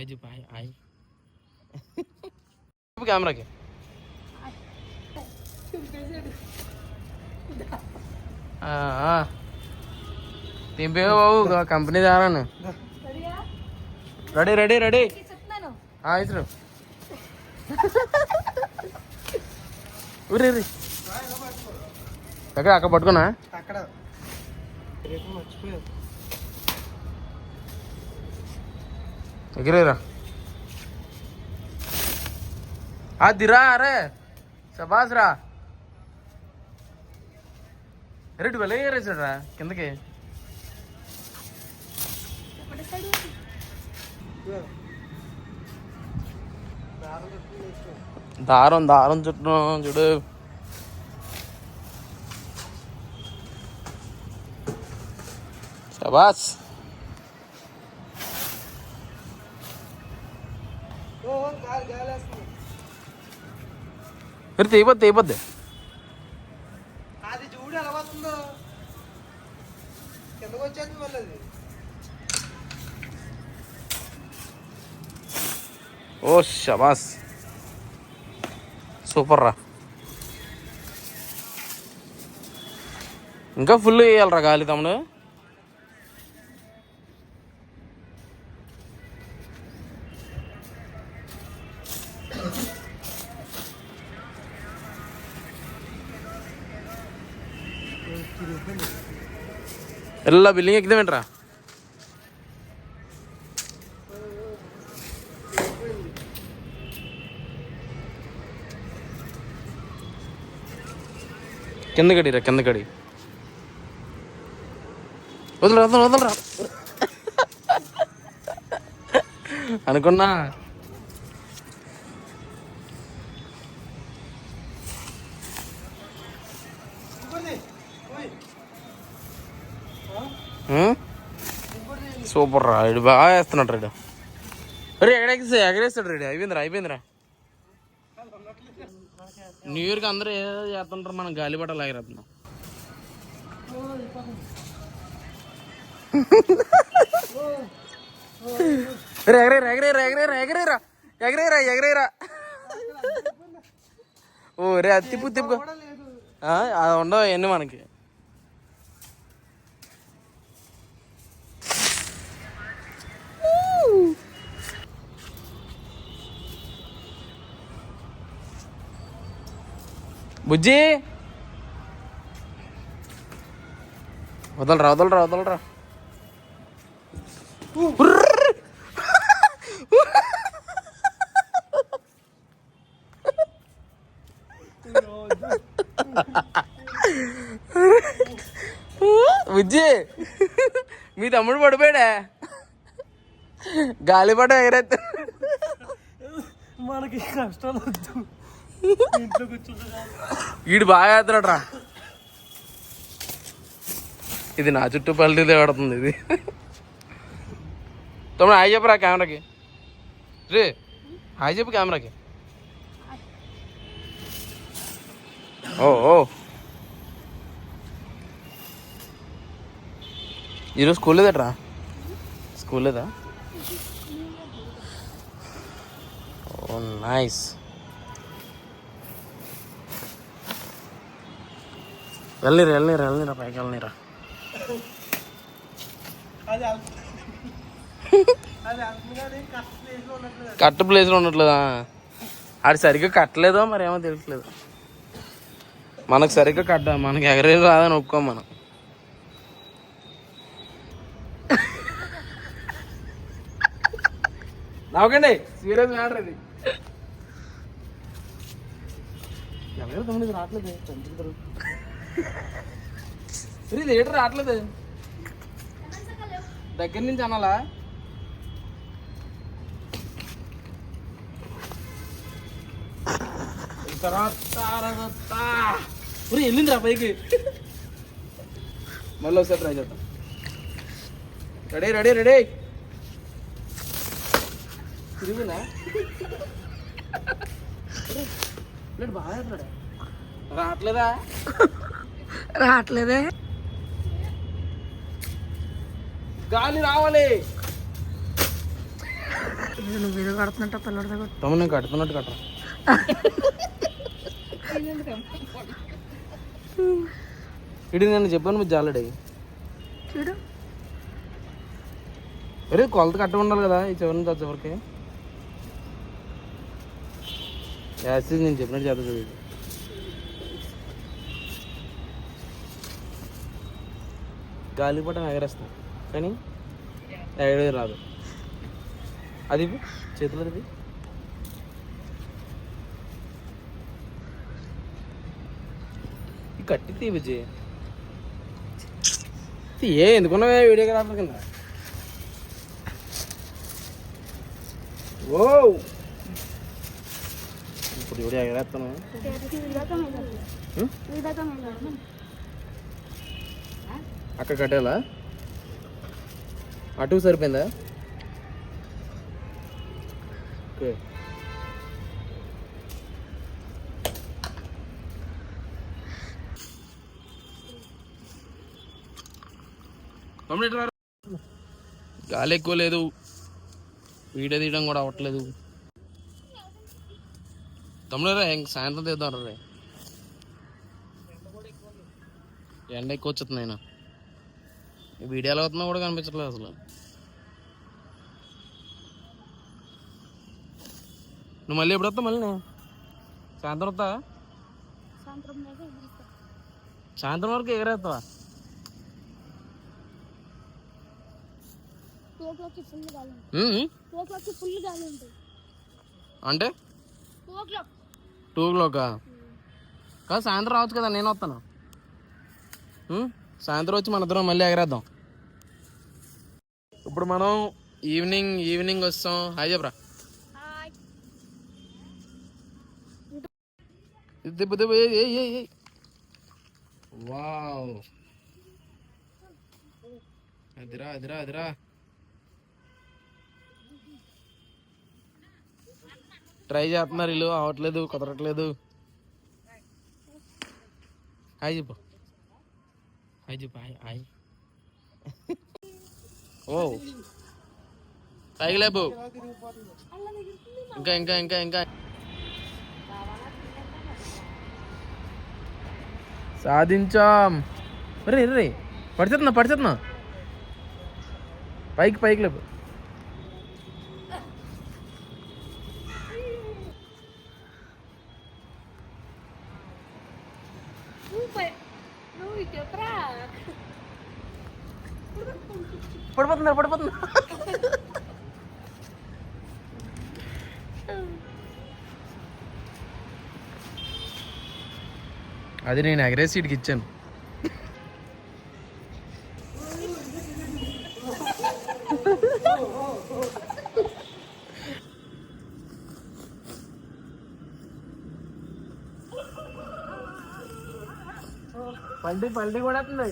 Hi చెప్పు hi hi చెప్పు కెమెరాకి. తింపే బాబు కంపెనీ దారాను. Ready ready ready. ఇద్దరు ఊరి. ఎక్కడ అక్కడ పట్టుకున్నా? అక్కడ. మర్చిపోయావు. ఎగిరేరా. అదిరా అరే. శబాస్ రా రెడ్డి వెళ్ళి ఎగరేసాడు రా కిందకి. దారం దారం చుట్టం చూడు. శబాస్. మరి తెగిపోద్ది తెగిపోద్ది అది చూడు ఎలా వస్తుందో. కిందకు వచ్చేది మళ్ళీ ఓ శబాస్. సూపర్ రా. ఇంకా ఫుల్ వేయాలరా గాలి తమ్ముడు. ಎಲ್ಲ బిల్డింగ్ ఎక్కుదామేంట్రా కింద కడిరా కింద కడి వదలరా వదలరా వదలరా అనుకున్నా సూపర్ రా ఇడు బాగా వేస్తున్నాడు రేడు. రే ఎగరేసి ఎగరేస్తాడు రేడు. అయిపోయిందిరా అయిపోయిందిరా. న్యూ ఇయర్కి అందరూ ఏదో చేస్తుంటారు మనం గాలిపటాలు ఎగరేస్తున్నాం. రే ఎగరేరా ఎగరేరా ఎగరేరా ఎగరేరా ఎగరేరా ఎగరేరా ఓ రే అది తిప్పు తిప్పు అది ఉండవు అవన్నీ మనకి. బుజ్జి? వదలరా వదలరా వదలరా. బుజ్జి మీ తమ్ముడు పడిపోయాడా? గాలిపటం ఎగరేస్తా మనకి కష్టాలు వద్దు. వీడు బాగా వేస్తున్నాడు ఇది నా చుట్టూ పల్లెదే పడుతుంది ఇది. తమ్ముడు హాయ్ చెప్పరా కెమెరాకి? రే హాయ్ చెప్పు కెమెరాకి. ఓ ఓ. ఈరోజు స్కూల్ లేదట్రా? స్కూల్ లేదా? Oh nice. వెళ్ళిరా వెళ్ళిరా వెళ్ళిరా పైకి వెళ్ళిరా. ప్లేస్లో కట్ట ప్లేస్లో ఉండట్లేదా ఆడు సరిగ్గా కట్టలేదో మరి ఏమో తెలియట్లేదు. మనకు సరిగ్గా కట్ట మనకి ఎగరేది రాదని ఒప్పుకోం మనం. నవ్వకండి సీరియస్ మ్యాటర్ ఇది. ఎవరు తొమ్మిది రావట్లేదు ఫ్రీ ఇది లీటర్ రావట్లేదు దగ్గర నుంచి అనాలా? ఒరే వెళ్ళిందిరా పైకి. మళ్ళీ ఒకసారి ట్రై చేద్దాం. Ready ready ready. తిరుగునా? బాగా రావట్లేదా? రావట్లేదే. గాలి రావాలి. నువ్వు వీడియో కడుతున్నట్టు పిల్లడితో కొట్టు. నేను కట్టుకున్నట్టు కట్టరా ఇడి నేను చెప్పాను మీరు జాలడి చూడు. అరే కొలత కట్ట ఉండాలి కదా ఈ చివరి నుంచి చివరికి. యాసిడ్ నేను చెప్పినట్టు చేత చదివి గాలిపటం ఎగరేస్తాం. కానీ ఎగరే రాదు. అది చేతిలో అది కట్టి తీ విజయ్. ఏ ఎందుకున్నావే వీడియోగ్రాఫర్ కింద? ఓ! ఇప్పుడు వీడియో ఎగరేస్తాను. అక్కడ కట్టాలా? అటు సరిపోయిందా? ఓకే. గాలి ఎక్కువ లేదు. వీడియో తీయడం కూడా అవ్వట్లేదు. తమ్ముడు సాయంత్రం తీద్దాం రే ఎండ ఎక్కువ వచ్చేస్తుంది నేను ఈ వీడియో ఎలా అవుతుందో కూడా కనిపించట్లేదు అసలు. నువ్వు మళ్ళీ ఎప్పుడు వస్తావు మళ్ళీ? సాయంత్రం వస్తా. సాయంత్రం వరకు ఎగరేస్తావా అంటే? Two o'clock. కాదు సాయంత్రం రావచ్చు కదా నేను వస్తాను. సాయంత్రం వచ్చి మన ఇద్దరం మళ్ళీ ఎగరేద్దాం. ఇప్పుడు మనం ఈవినింగ్ ఈవినింగ్ వస్తాం. హాయ్ చెప్పరా. దిబ్బు దిబ్బ ఏ ఏ వావ్. అదిరా అదిరా అదిరా. ట్రై చేస్తున్నారు వీళ్ళు. అవట్లేదు కుదరట్లేదు. హాయ్ చెప్పు. హాయ్ చెప్పు హాయ్ హాయ్ ఓ పైకి లేపు ఇంకా ఇంకా ఇంకా ఇంకా సాధించాం రే రే పడిచేస్తున్నా పడిచేస్తున్నా పైకి పైకి లేపు పడిపోతున్నారు పడిపోతున్నారు అది నేను అగ్రెస్ సీట్కి ఇచ్చాను పల్టీ పల్టీ కూడా వస్తుంది